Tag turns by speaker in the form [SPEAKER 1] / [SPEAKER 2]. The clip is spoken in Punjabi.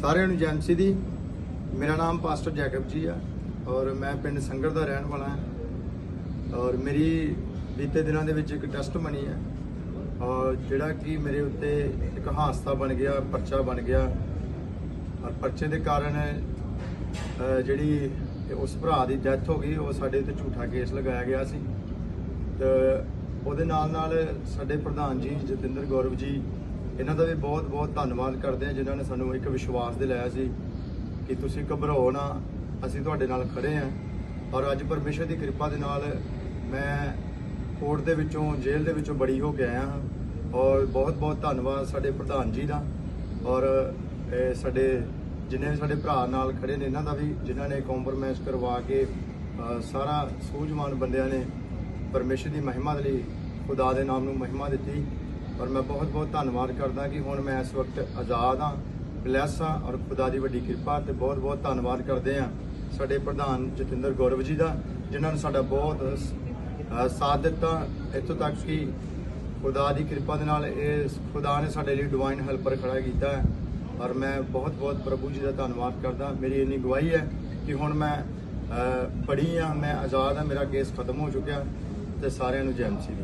[SPEAKER 1] ਸਾਰਿਆਂ ਨੂੰ ਜੈਮਸੀ ਦੀ। ਮੇਰਾ ਨਾਮ ਪਾਸਟਰ ਜੈਕਬ ਜੀ ਆ ਔਰ ਮੈਂ ਪਿੰਡ ਸੰਗਰ ਦਾ ਰਹਿਣ ਵਾਲਾ ਹਾਂ। ਔਰ ਮੇਰੀ ਬੀਤੇ ਦਿਨਾਂ ਦੇ ਵਿੱਚ ਇੱਕ ਟੈਸਟ ਬਣੀ ਹੈ। ਔਰ ਜਿਹੜਾ ਕਿ ਮੇਰੇ ਉੱਤੇ ਇੱਕ ਹਾਦਸਾ ਬਣ ਗਿਆ, ਪਰਚਾ ਬਣ ਗਿਆ। ਔਰ ਪਰਚੇ ਦੇ ਕਾਰਨ ਜਿਹੜੀ ਉਸ ਭਰਾ ਦੀ ਡੈਥ ਹੋ ਗਈ, ਉਹ ਸਾਡੇ ਉੱਤੇ ਝੂਠਾ ਕੇਸ ਲਗਾਇਆ ਗਿਆ ਸੀ। ਤੇ ਉਹਦੇ ਨਾਲ ਨਾਲ ਸਾਡੇ ਪ੍ਰਧਾਨ ਜੀ ਜਤਿੰਦਰ ਗੌਰਵ ਜੀ ਇਹਨਾਂ ਦਾ ਵੀ ਬਹੁਤ ਬਹੁਤ ਧੰਨਵਾਦ ਕਰਦੇ ਹਾਂ ਜਿਨ੍ਹਾਂ ਨੇ ਸਾਨੂੰ ਇੱਕ ਵਿਸ਼ਵਾਸ ਦਿਲਾਇਆ ਸੀ ਕਿ ਤੁਸੀਂ ਘਬਰਾਓ ਨਾ, ਅਸੀਂ ਤੁਹਾਡੇ ਨਾਲ ਖੜੇ ਹਾਂ ਔਰ ਅੱਜ ਪਰਮੇਸ਼ਰ ਦੀ ਕਿਰਪਾ ਦੇ ਨਾਲ ਮੈਂ ਕੋਰਟ ਦੇ ਵਿੱਚੋਂ, ਜੇਲ੍ਹ ਦੇ ਵਿੱਚੋਂ ਬੜੀ ਹੋ ਕੇ ਆਇਆ ਹਾਂ ਔਰ ਬਹੁਤ ਬਹੁਤ ਧੰਨਵਾਦ ਸਾਡੇ ਪ੍ਰਧਾਨ ਜੀ ਦਾ ਔਰ ਸਾਡੇ ਜਿੰਨੇ ਵੀ ਸਾਡੇ ਭਰਾ ਨਾਲ ਖੜੇ ਨੇ, ਇਹਨਾਂ ਦਾ ਵੀ, ਜਿਨ੍ਹਾਂ ਨੇ ਕੰਪਰਮਾਈਜ਼ ਕਰਵਾ ਕੇ ਸਾਰਾ ਸੂਝਵਾਨ ਬੰਦਿਆਂ ਨੇ ਪਰਮੇਸ਼ਰ ਦੀ ਮਹਿਮਾ ਦੇ ਲਈ ਖੁਦਾ ਦੇ ਨਾਮ ਨੂੰ ਮਹਿਮਾ ਦਿੱਤੀ। ਔਰ ਮੈਂ ਬਹੁਤ ਬਹੁਤ ਧੰਨਵਾਦ ਕਰਦਾ ਕਿ ਹੁਣ ਮੈਂ ਇਸ ਵਕਤ ਆਜ਼ਾਦ ਹਾਂ ਬਲੈਸ ਹਾਂ ਔਰ ਖੁਦਾ ਦੀ ਵੱਡੀ ਕਿਰਪਾ ਤੇ ਬਹੁਤ ਬਹੁਤ ਧੰਨਵਾਦ ਕਰਦੇ ਹਾਂ ਸਾਡੇ ਪ੍ਰਧਾਨ ਜਤਿੰਦਰ ਗੌਰਵ ਜੀ ਦਾ ਜਿਨ੍ਹਾਂ ਨੇ ਸਾਡਾ ਬਹੁਤ ਸਾਥ ਦਿੱਤਾ। ਇੱਥੋਂ ਤੱਕ ਕਿ ਖੁਦਾ ਦੀ ਕਿਰਪਾ ਦੇ ਨਾਲ ਇਹ ਖੁਦਾ ਨੇ ਸਾਡੇ ਲਈ ਡਿਵਾਈਨ ਹੈਲਪਰ ਖੜਾ ਕੀਤਾ ਹੈ ਔਰ ਮੈਂ ਬਹੁਤ ਬਹੁਤ ਪ੍ਰਭੂ ਜੀ ਦਾ ਧੰਨਵਾਦ ਕਰਦਾ। ਮੇਰੀ ਇੰਨੀ ਗਵਾਹੀ ਹੈ ਕਿ ਹੁਣ ਮੈਂ ਅ, ਬੜੀ ਹਾਂ ਮੈਂ ਆਜ਼ਾਦ ਹਾਂ ਮੇਰਾ ਕੇਸ ਖਤਮ ਹੋ ਚੁੱਕਿਆ ਤੇ ਸਾਰਿਆਂ ਨੂੰ ਜੈ ਮਸੀਹ ਦੀ